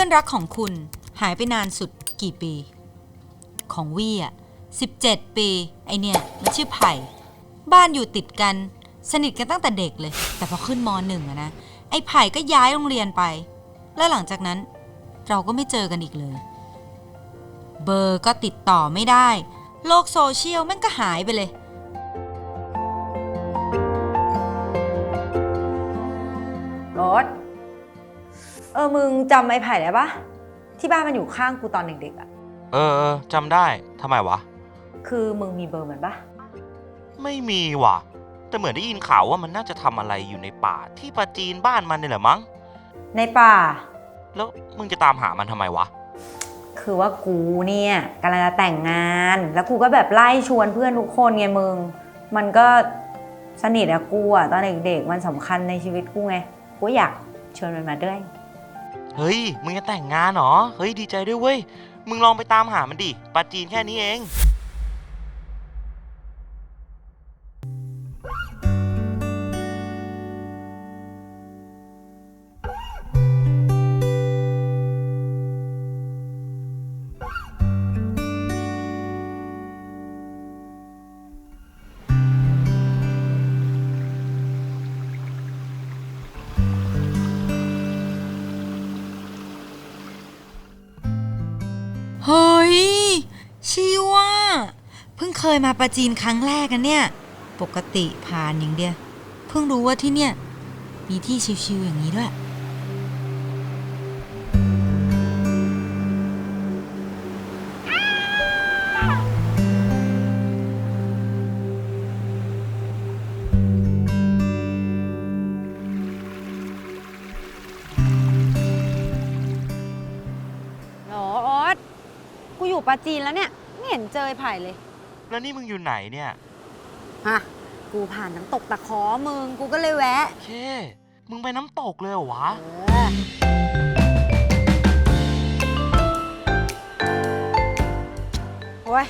พื่อนรักของคุณหายไปนานสุดกี่ปี ของวี่อะ17ปี ไอเนี่ยมันชื่อไผ่ บ้านอยู่ติดกัน สนิทกันตั้งแต่เด็กเลย แต่พอขึ้นมหนึ่งอะนะ ไอไผ่ก็ย้ายโรงเรียนไป แล้วหลังจากนั้นเราก็ไม่เจอกันอีกเลย เบอร์ก็ติดต่อไม่ได้ โลกโซเชียลแม่งก็หายไปเลย ออมึงจำไอ้ไผ่ได้ปะที่บ้านมันอยู่ข้างกูตอนเด็กๆอะเออเออจำได้ทำไมวะ คือมึงมีเบอร์มันปะไม่มีว่ะ แต่เหมือนได้ยินข่าวว่ามันน่าจะทำอะไรอยู่ในป่าที่ปราจีนบ้านมันนี่แหละมั้ง ในป่า แล้วมึงจะตามหามันทำไมวะ คือว่ากูเนี่ยกำลังจะแต่งงาน แล้วกูก็แบบไล่ชวนเพื่อนทุกคนไงมึง มันก็สนิทอะกูอะตอนเด็กๆมันสำคัญในชีวิตกูไง กูอยากชวนมันมาด้วย เฮ้ย มึงจะแต่งงานเหรอ เฮ้ยดีใจด้วยเว้ย มึงลองไปตามหามันดิปาจีนแค่นี้เอง ชิว่าเพิ่งเคยมาประจีนครั้งแรกกันเนี่ย ปกติผ่านอย่างเดียว เพิ่งรู้ว่าที่เนี่ย มีที่ชิวๆอย่างนี้ด้วย ปราจีนแล้วเนี่ย ไม่เห็นเจอไอ้ไผ่เลย แล้วนี่มึงอยู่ไหนเนี่ย ฮะ กูผ่านน้ำตกตะขอมึง กูก็เลยแวะ เค มึงไปน้ำตกเลยเหรอวะ เออ โอ้ย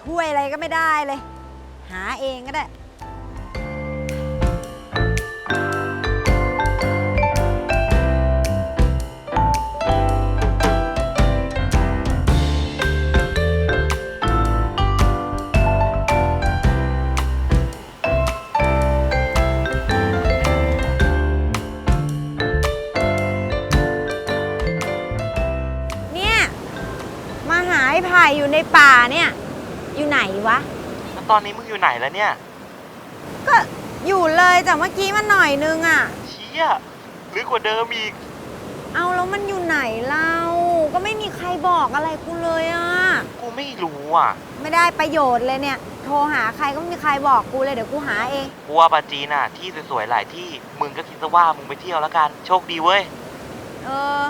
ช่วยอะไรก็ไม่ได้เลย หาเองก็ได้ มาหาไอ้ไผ่อยู่ในป่าเนี่ย อยู่ไหนวะ แล้วตอนนี้มึงอยู่ไหนแล้วเนี่ย ก็อยู่เลยแต่เมื่อกี้มันหน่อยนึงอะเชี่ยลึกกว่าเดิมอีก เอาแล้วมันอยู่ไหนเล่าก็ไม่มีใครบอกอะไรกูเลยอะกูไม่รู้อะไม่ได้ประโยชน์เลยเนี่ย โทรหาใครก็ไม่มีใครบอกกูเลยเดี๋ยวกูหาเอง กูว่าปราจีนอะ ที่สวยๆหลายที่ มึงก็คิดซะว่ามึงไปเที่ยวแล้วกัน โชคดีเว้ย เออ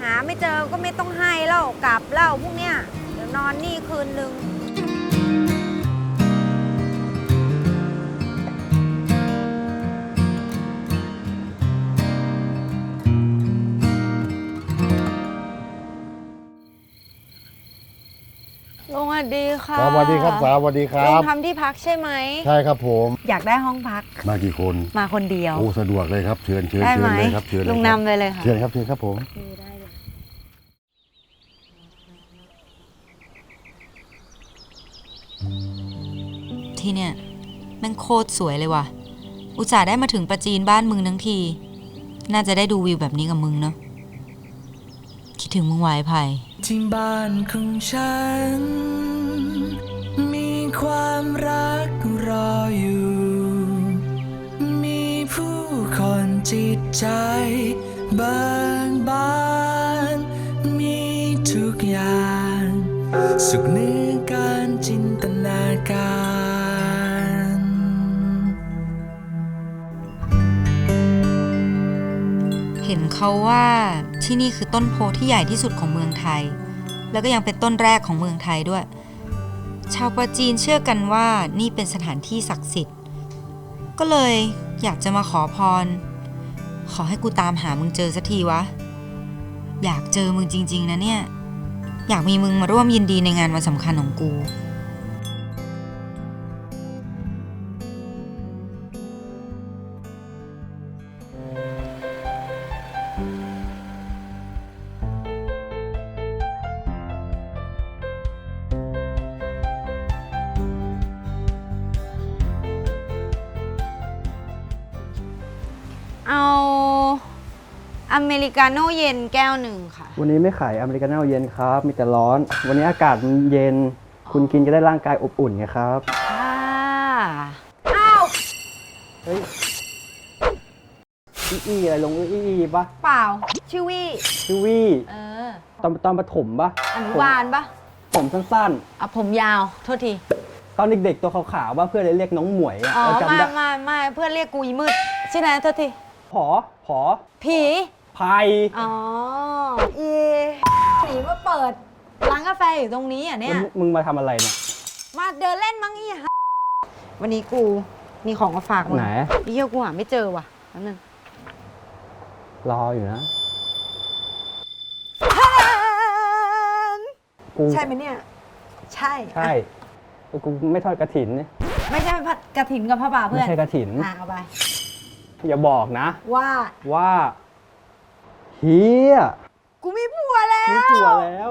หาไม่เจอก็ไม่ต้องให้แล้วกลับแล้วพวกเนี้ยเดี๋ยว นอนนี่คืนนึง ลุงสวัสดีค่ะครับสวัสดีครับสาวสวัสดีครัลุบงทำที่พักใช่ไหม ใช่ครับผม อยากได้ห้องพักมากี่คน มาคนเดียว โอ้ สะดวกเลยครับ เชิญเชิญได้เชิไหมญเลยครับเชิญเลยลุงครับนำไปเลยค่ะ เชิญครับเชิญครับผมได้ ที่เนี่ยแม่งโคตรสวยเลยว่ะ อุตส่าห์ได้มาถึงประจีนบ้านมึงทั้งที น่าจะได้ดูวิวแบบนี้กับมึงเนาะคิดถึงมึงไว้ไผ่ที่บ้านของฉัน มีความรักรออยู่ มีผู้คนจิตใจเบิกบานมีทุกอย่าง สุขเนื้อการจินตนาการ เขาว่าที่นี่คือต้นโพที่ใหญ่ที่สุดของเมืองไทย แล้วก็ยังเป็นต้นแรกของเมืองไทยด้วย ชาวประจีนเชื่อกันว่านี่เป็นสถานที่ศักดิ์สิทธิ์ ก็เลยอยากจะมาขอพร ขอให้กูตามหามึงเจอสักทีวะ อยากเจอมึงจริง ๆ นะเนี่ย อยากมีมึงมาร่วมยินดีในงานวันสำคัญของกู อเมริกาโน่เย็นแก้วหนึ่งค่ะ วันนี้ไม่ขายอเมริกาโน่เย็นครับ มีแต่ร้อน วันนี้อากาศมันเย็น คุณกินจะได้ร่างกายอบอุ่นไงครับ ค่ะเฮ้ยอีอีอะไรลงอีอีปะเปล่า ชื่อวี่ชื่อวี่เออ ตอนตอนประถมปะอนุบาลปะผมผมสั้นอะผมยาว โทษที ๆ ตอนเด็กๆตัวขาวๆว่าเพื่อนเลยเรียกน้องหมวยอะอ๋อเราจำไม่ได้ ไม่ไม่เพื่อนเรียกกูอีมืดชื่ออะไรนะโทษที ผอผอผีพายอ๋ออีผีมาเปิดร้านกาแฟอยู่ตรงนี้อะเนี่ยแล้วมึงมาทำอะไรเนี่ย มาเดินเล่นมั้งอีฮะวันนี้กูมีของมาฝากมึงไหนพี่เหี้ยกูหาไม่เจอว่ะแป๊บนึงรออยู่นะ กูใช่ไหมเนี่ย ใช่ใช่กูไม่ทอดกระถินเนี่ยไม่ใช่ผัดกระถินกับผ้าป่าเพื่ไม่อนใช่กระถินอะเอาไป อย่าบอกนะ ว่าว่าเฮียกูมีผัวแล้วมีผัวแล้ว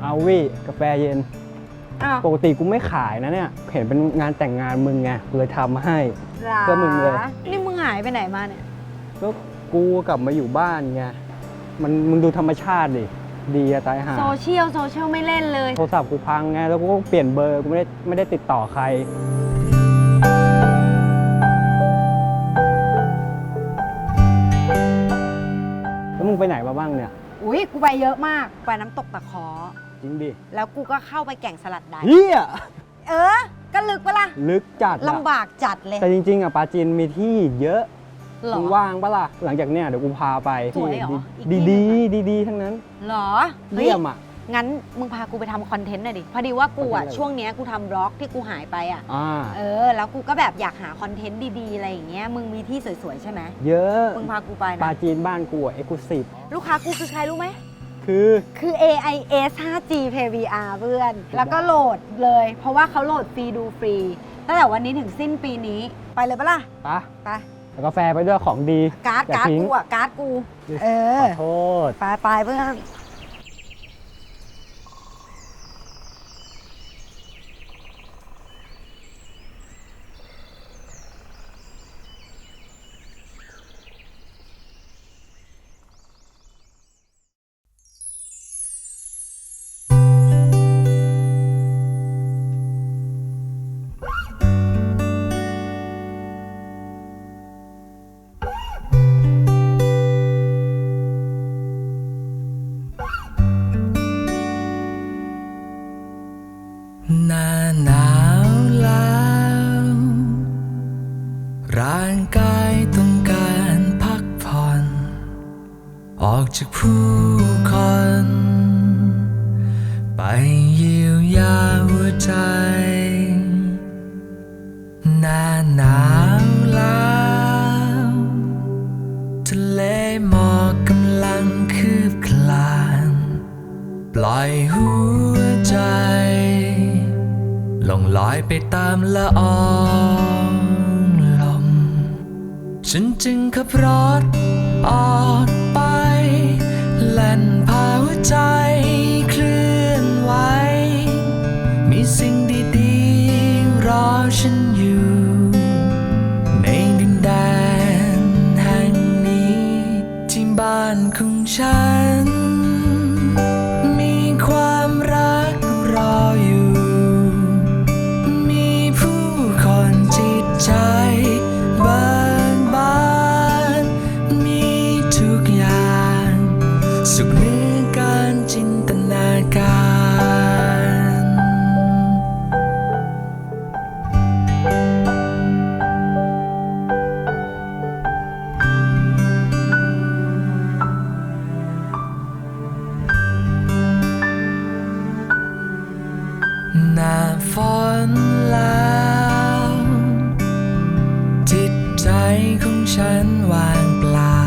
เอาวิกาแฟเย็น อ้าวปกติกูไม่ขายนะเนี่ย เห็นเป็นงานแต่งงานมึงไงกูเลยทำมาให้เพื่อมึงเลย นี่มึงหายไปไหนมาเนี่ยแล้วกูกลับมาอยู่บ้านไง มันมึงดูธรรมชาติดิดีอะตายห่าโซเชียลโซเชียลไม่เล่นเลย โทรศัพท์กูพังไงแล้วกูก็เปลี่ยนเบอร์กูไม่ได้ไม่ได้ติดต่อใคร แล้วมึงไปไหนมาบ้างเนี่ยอุ้ยกูไปเยอะมาก ไปน้ำตกตะขอ จริงดิแล้วกูก็เข้าไปแก่งสลัดใดเฮียเออ ก็ลึกปะล่ะ ลึกจัดอะลำบากจัดเลย แต่จริง ๆอะปาจีนมีที่เยอะ หรอ มึงว่างปะล่ะ หลังจากเนี้ยเดี๋ยวกูพาไปสวยเหรออีกที่ดีหนึ่ดีงอะดีดีๆทั้งนั้นหรอฮ้เยี่ยมอะงั้นมึงพากูไปทำคอนเทนต์หน่อยดิ พอดีว่ากูอะคอนเทนต์อะไร ช่วงเนี้ยกูทำบล็อกที่กูหายไปอะอ่า เออ แล้วกูก็แบบอยากหาคอนเทนต์ดีๆ อะไรอย่างเงี้ย มึงมีที่สวยๆ ใช่ไหมเยอะมึงพากูไปปานะ จีนบ้านกูอะเอ็กซ์คลูซีฟลูกค้ากูคือใครรู้ไหม คือ คือ AIS 5G Pay VR เพื่อน แล้วก็โหลดเลย เพราะว่าเขาโหลดฟรีดูฟรี ตั้งแต่วันนี้ถึงสิ้นปีนี้ ไปเลยปะล่ะ ปะ ไป แล้วกาแฟไปด้วยของดีการ์ดอย่าการ์ดทิ้งกูอะการ์ดกู เอขออโทษ ไปไปเพื่อน ออกจากผู้คน ไปเยียวยาหัวใจหน้าหนาวแล้วทะเลหมอกกำลังคืบคลาน ปล่อยหัวใจลงลอยไปตามละอองลม ฉันจึงขับรถออก ใจเคลื่อนไหว มีสิ่งดีๆ รอฉันอยู่ ในดินแดนแห่งนี้ ที่บ้านของฉันาฝนแล้วจิตใจของฉันว่างเปล่า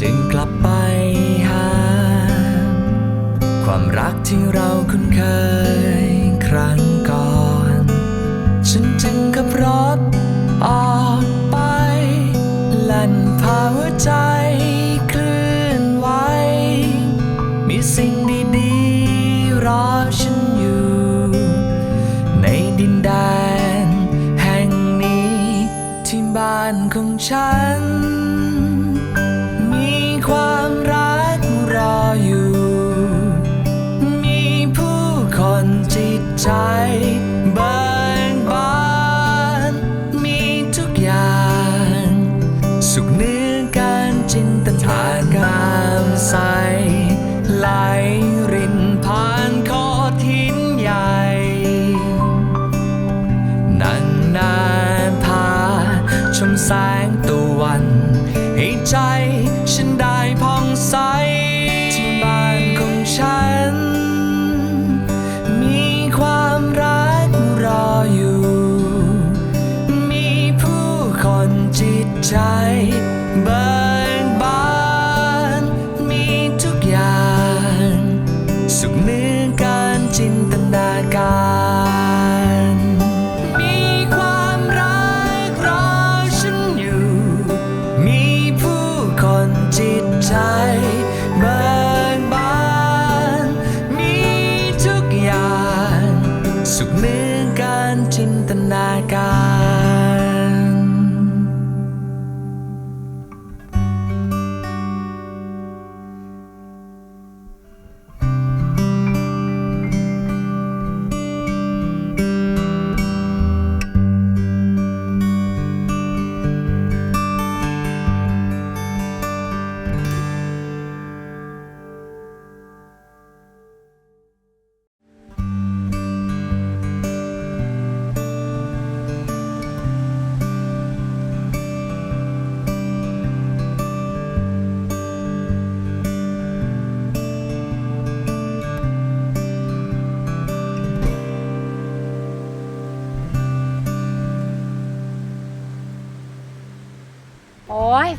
จึงกลับไปหา ความรักที่เราคุ้นเคยครั้งก่อน ฉันจึงขับรถออกไป ลั่นพาหัวใจเคลื่อนไหวมีสิ่งดีฉันอยู่ใน ดินแดน แห่งนี้ที่บ้านของฉัน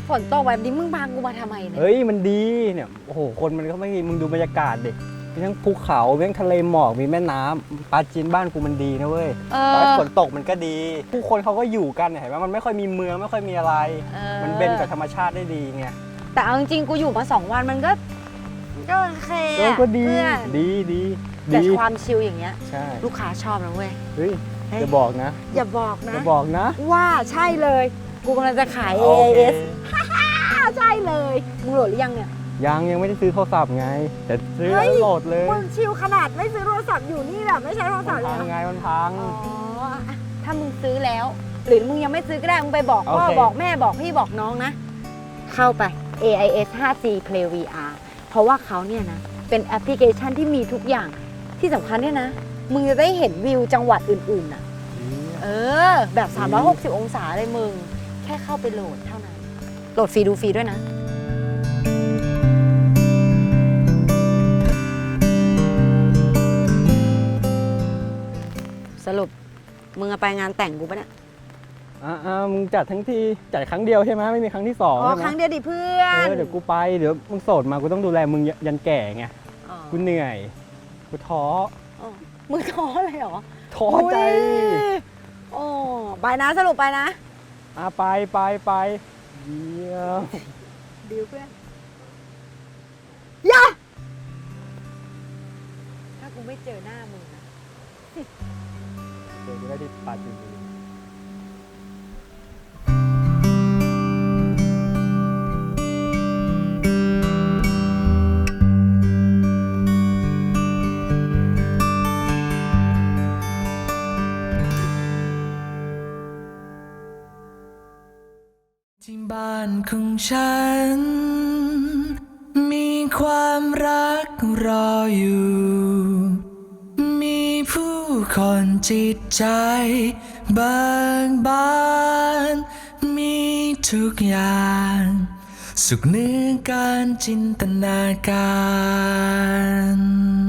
ฝนตกแบบนี้มึงพากูมาทำไมเนี่ยเฮ้ยมันดีเนี่ยโอ้โหคนมันก็ไม่มึงดูบรรยากาศดิมีทั้งภูเขามีทั้งทะเลหมอกมีแม่น้ำปลาจีนบ้านกูมันดีนะเว้ยเอตอนอฝนตกมันก็ดี ผู้คนเขาก็อยู่กันเห็นไหมมันไม่ค่อยมีเมืองไม่ค่อยมีอะไร ออมันเบนกับธรรมชาติได้ดีไงแต่เอาจริงๆกูอยู่มาสองวันมันก็มันก็โอเคเอออะก็ดีเพื่อนดีดีแต่ดีความชิลอย่างเงี้ย ใช่ลูกค้าชอบนะเว้ย เฮ้ยเฮ้ยจะบอกนะอย่าบอกนะจะบอกนะ ว่าใช่เลย กูกำลังจะขาย โอเค AIS ใช่เลย มึงโหลดหรือยังเนี่ย ยังยังไม่ได้ซื้อโทรศัพท์ไงแต่ซื้อเฮ้แล้วย โหลดเลยมึงชิลขนาดไม่ซื้อโทรศัพท์อยู่นี่แบบไม่ใช้โทรมันศัพท์เลพัยงเหรอไงมันพัง อ๋ออะถ้ามึงซื้อแล้ว หรือมึงยังไม่ซื้อก็ได้ มึงไปบอกพ่อโอเค บอกแม่บอกพี่บอกน้องนะ เข้าไป AIS 5G Play VR เพราะว่าเขาเนี่ยนะ เป็นแอปพลิเคชันที่มีทุกอย่างที่สำคัญเนี่ยนะ มึงจะได้เห็นวิวจังหวัดอื่นๆน่ะ เออ แบบ 360 องศาเลยมึง แค่เข้าไปโหลดเท่านั้น โหลดฟรีดูฟรีด้วยนะ สรุปมึงเอาไปงานแต่งกูปะเนี่ย อ่าอ่ามึงจัดทั้งทีจัดครั้งเดียวใช่ไหมไม่มีครั้งที่สองอ๋อ ใช่ไหมครั้งเดียวดิเพื่อเอนอเดี๋ยวกูไปเดี๋ยวมึงโสดมากูต้องดูแลมึงยันแก่ไงอ๋อกูเหนื่อยกูท้ออ๋อมึงท้อเลยเหรอท้อใจ อุ๊ยโอ้ไปนะสรุปไปนะ อะไปไปไปเยี่ยมดิวเพื่อนอย่าถ้ากูไม่เจอหน้ามึงนะ เดี๋ยวกูได้ที่ปาจีน ความรักรออยู่ มีผู้คนจิตใจเบิกบาน มีทุกอย่าง สุขเหนือการจินตนาการ